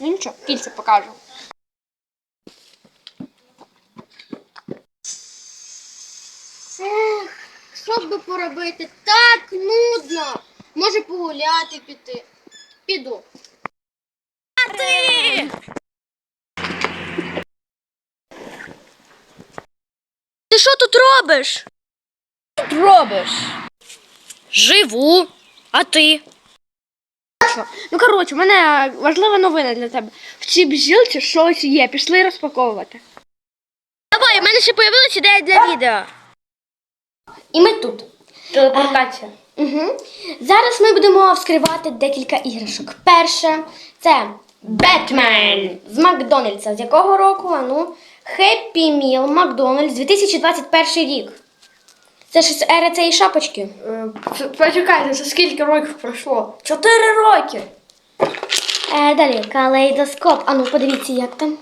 Ну нічого, кільце покажу. Ех, що би поробити? Так нудно. Може погуляти піти. Піду. Ти що тут робиш? Тут робиш. Живу. А ти? Що? Ну коротше, у мене важлива новина для тебе. В цій бжілці щось є. Пішли розпаковувати. Давай, у мене ще появилась ідея для відео. І ми тут. Телепортація. Угу. Зараз ми будемо вскривати декілька іграшок. Перше це Бетмен з Макдональдса. З якого року? А ну, Happy Meal Макдональдс 2021 рік. Це ж з ери цієї шапочки. Е, Почекайте, це скільки років пройшло? Чотири роки. Е, далі калейдоскоп. А ну подивіться, як там.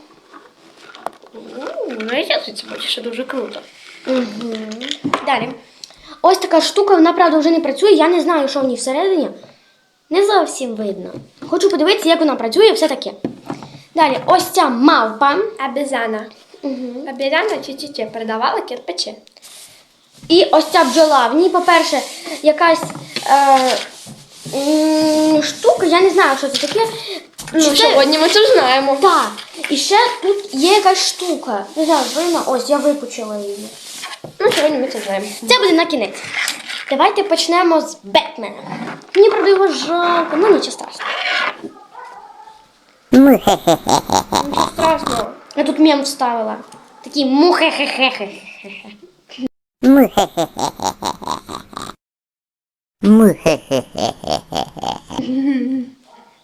Ну, я це бачу, що дуже круто. Угу. Далі. Ось така штука, вона правда вже не працює. Я не знаю, що в ній всередині. Не зовсім видно. Хочу подивитися, як вона працює, все таке. Далі, ось ця мавпа. Обезяна. Угу. Обезяна чи чи чи передавала кирпичі. І ось ця бджола. В ній, по-перше, якась е, м, штука, я не знаю, що це таке. Ну, Чи це- сьогодні ми це знаємо. Так. І ще тут є якась штука. Не знаю, видно, ось я випучила її. Ну, сьогодні ми це знаємо. Це буде на кінець. Давайте почнемо з Бетмена. Мені правда його жалко, ну нічого страшного. Страшно. Я тут мем вставила. Такі мухе-хе-хе-хе.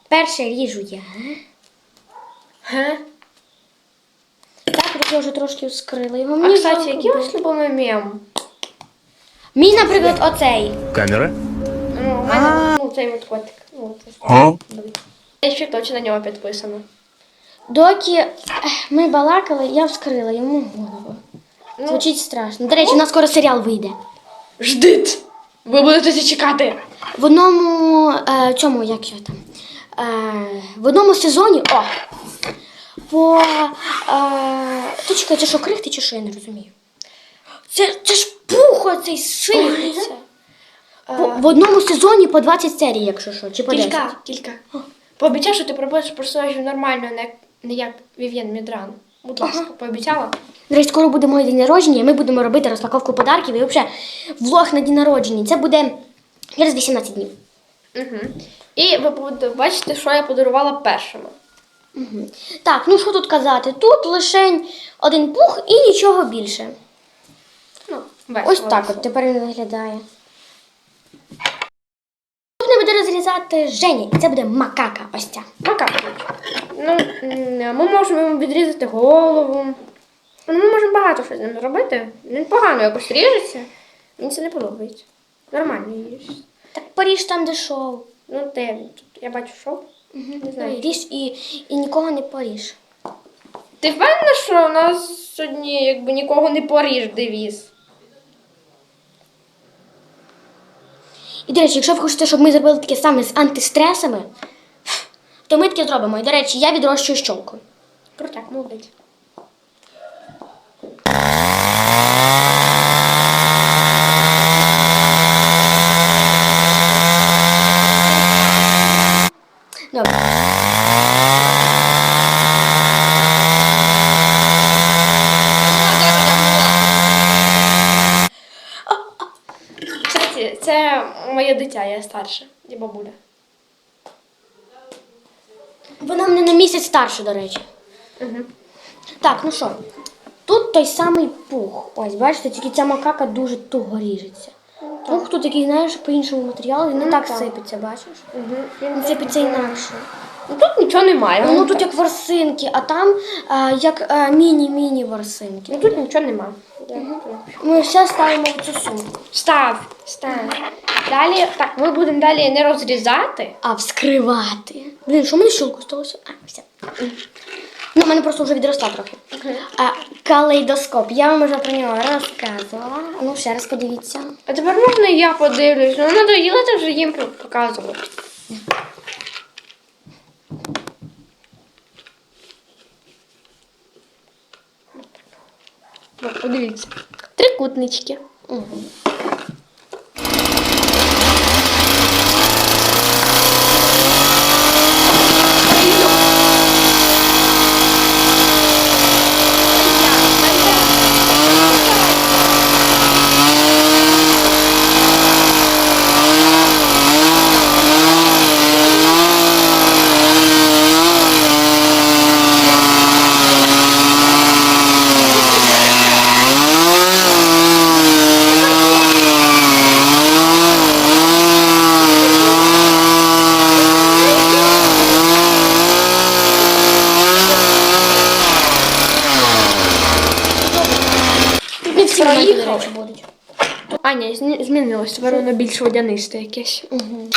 Перше ріжу я. Ге? Так, я вже трошки вскрила його. А, Мені кстати, який у вас любимий мем? Мій, наприклад, оцей. Камера? Ну, у мене, ну, цей от котик. Ну, це Я ще точно на нього підписано. Доки ми балакали, я вскрила йому голову. Ну, Звучить страшно. До речі, у нас скоро серіал вийде. ждіть! Ви будете це чекати. В одному е, цьому, як його там? Е, в одному сезоні. О! По. Е, то чекай, це що крихти чи що, я не розумію. Це, це ж пухо цей сиється. По, в одному сезоні по 20 серій, якщо що, чи по 10. Кілька, кілька. Пообіцяй, що ти пробуєш персонажів нормально, не, не як Вів'єн Мідран. Будь ласка, пообіцяла? До речі, скоро буде моє день народження, і ми будемо робити розпаковку подарків і взагалі влог на день народження. Це буде через 18 днів. Угу. І ви будете бачити, що я подарувала першими. Мгм. Так, ну що тут казати? Тут лише один пух і нічого більше. Ну. Ось так от тепер він виглядає. Тут розрізати Женя, і це буде макака ось ця. Макака. Ну, ми можемо йому відрізати голову. Ну, ми можемо багато що з ним зробити. Він погано якось ріжеться. Мені це не подобається. Нормально їж. Так поріж там, де шов. Ну, де він тут? Я бачу шов. Не знаю. Ну, Ріж і, і нікого не поріж. Ти впевнена, що у нас сьогодні якби нікого не поріж девіз? І, до речі, якщо ви хочете, щоб ми зробили таке саме з антистресами, то ми таке зробимо. І, до речі, я відрощую щолку. Крутяк, молодець. Кстати, це моє дитя, я старша, і бабуля. Вона мене на місяць старше, до речі. Угу. Так, ну що, тут той самий пух. Ось, бачите, тільки ця макака дуже туго ріжеться. Пух тут такий, знаєш, по іншому матеріалу, він не так так. сипеться, бачиш? Угу. Він сипеться інакше. Ну тут нічого немає. Ну тут як ворсинки, а там а, як міні-міні ворсинки. Ну тут нічого немає. Ми все ставимо в цю сумку. Став, став. Далі, так, ми будемо далі не розрізати. А вскривати. Блін, що в мене щелку сталося? А, все. Ну, в мене просто вже відросла трохи. А, калейдоскоп. Я вам вже про нього розказувала. Ну, ще раз подивіться. А тепер можна я подивлюсь. Ну надоїло це вже їм показувати. Подивіться. Трикутнички. Тут будуть. А, ні, змінилось. Тепер воно більш водянисте якесь. Угу.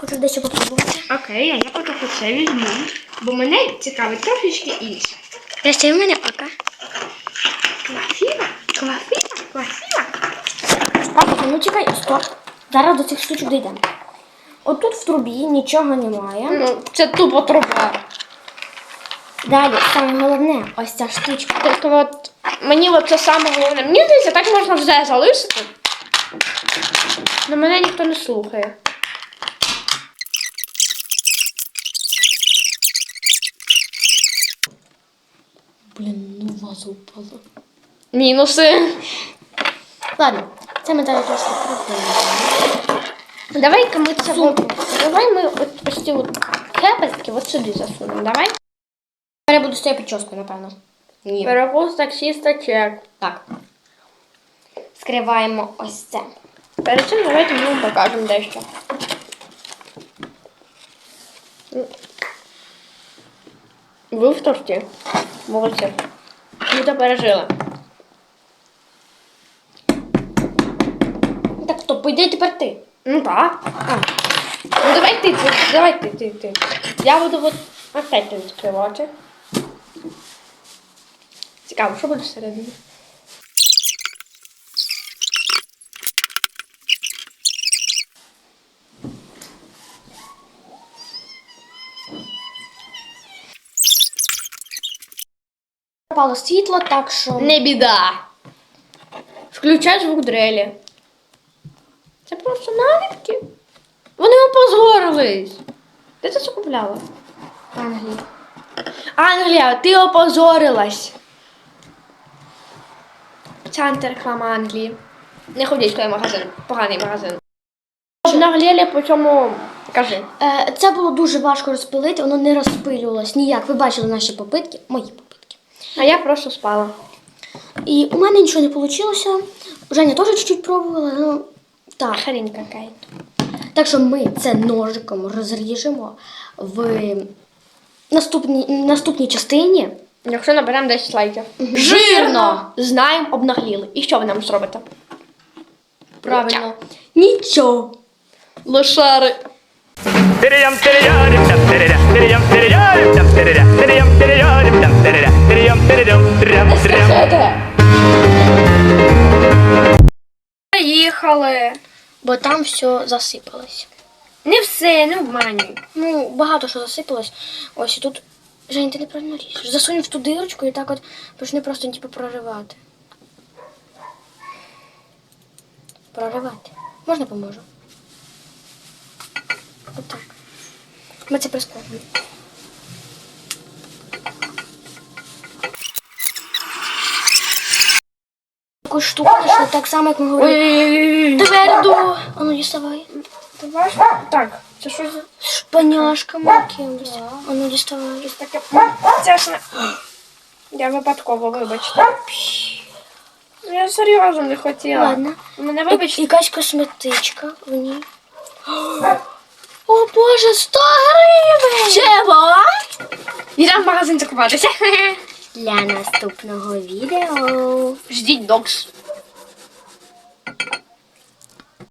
Хочу дещо попробувати. Окей, а я поки це візьму. Бо мене цікавить трошечки інше. Решті в мене ока. Красиво, красиво, красиво. Папа, ну чекай, стоп. Зараз до цих штучок дійдемо. Отут в трубі нічого немає. Ну, це тупо труба. Далі, саме головне, ось ця штучка. Тільки от мені от це саме головне. Мені здається, так можна все залишити. Но мене ніхто не слухає. Блін, ну ваза упала. Мінуси. Ладно, це ми далі трошки пробуємо. Давай-ка ми це давай ми от ось ці от кепельки от сюди засунемо. Давай. Я буду цією прическою, напевно. Ні. Перевоз таксіста чек. Так. Скриваємо ось це. Перед цим давайте ми вам покажемо дещо. Ви в торті. Молодці. Ми то пережили. Так, то пойди тепер ти. Ну так. А. Ну давай ти, ти, давай ти, ти, ти. Я буду от опять відкривати. Цікаво, що буде всередині. Пропало світло, так що. Не біда. Включай звук дрелі. Це просто наліпки. Вони опозорились. Де ти це купляла? Англії. Англія, ти опозорилась. Це антиреклама Англії. Не ходіть в той магазин. Поганий магазин. Обнагліли по цьому. Кажи. Е, це було дуже важко розпилити, воно не розпилювалось ніяк. Ви бачили наші попитки, мої попитки. А я просто спала. І у мене нічого не вийшло. Женя теж чуть-чуть пробувала, ну так. Хрінь какая. Так що ми це ножиком розріжемо в наступній, наступній частині. Якщо наберемо 10 лайків. Жирно! Знаємо, обнагліли. І що ви нам зробите? Правильно. Нічого. Лошари. Поїхали. Бо там все засипалось. Не все, не обманюй. Ну, багато що засипалось. Ось і тут. Жень, ти неправильно ріжеш. Засунь в ту дирочку і так от почни просто типу, проривати. Проривати. Можна поможу? Отак. Ми це прискоримо. Таку штуку знайшли, так само, як ми говорили. Твердо. А ну діставай. Бачиш? Так, це що за Шпаняшками якимось. А ну діставай. таке? Це ж не... Я випадково, вибачте. Ну, Я серйозно не хотіла. Ладно. Мене вибачте. Якась косметичка в ній. О Боже, 100 гривень! Чего? Йдемо в магазин закупатися. Для наступного відео. Ждіть докс.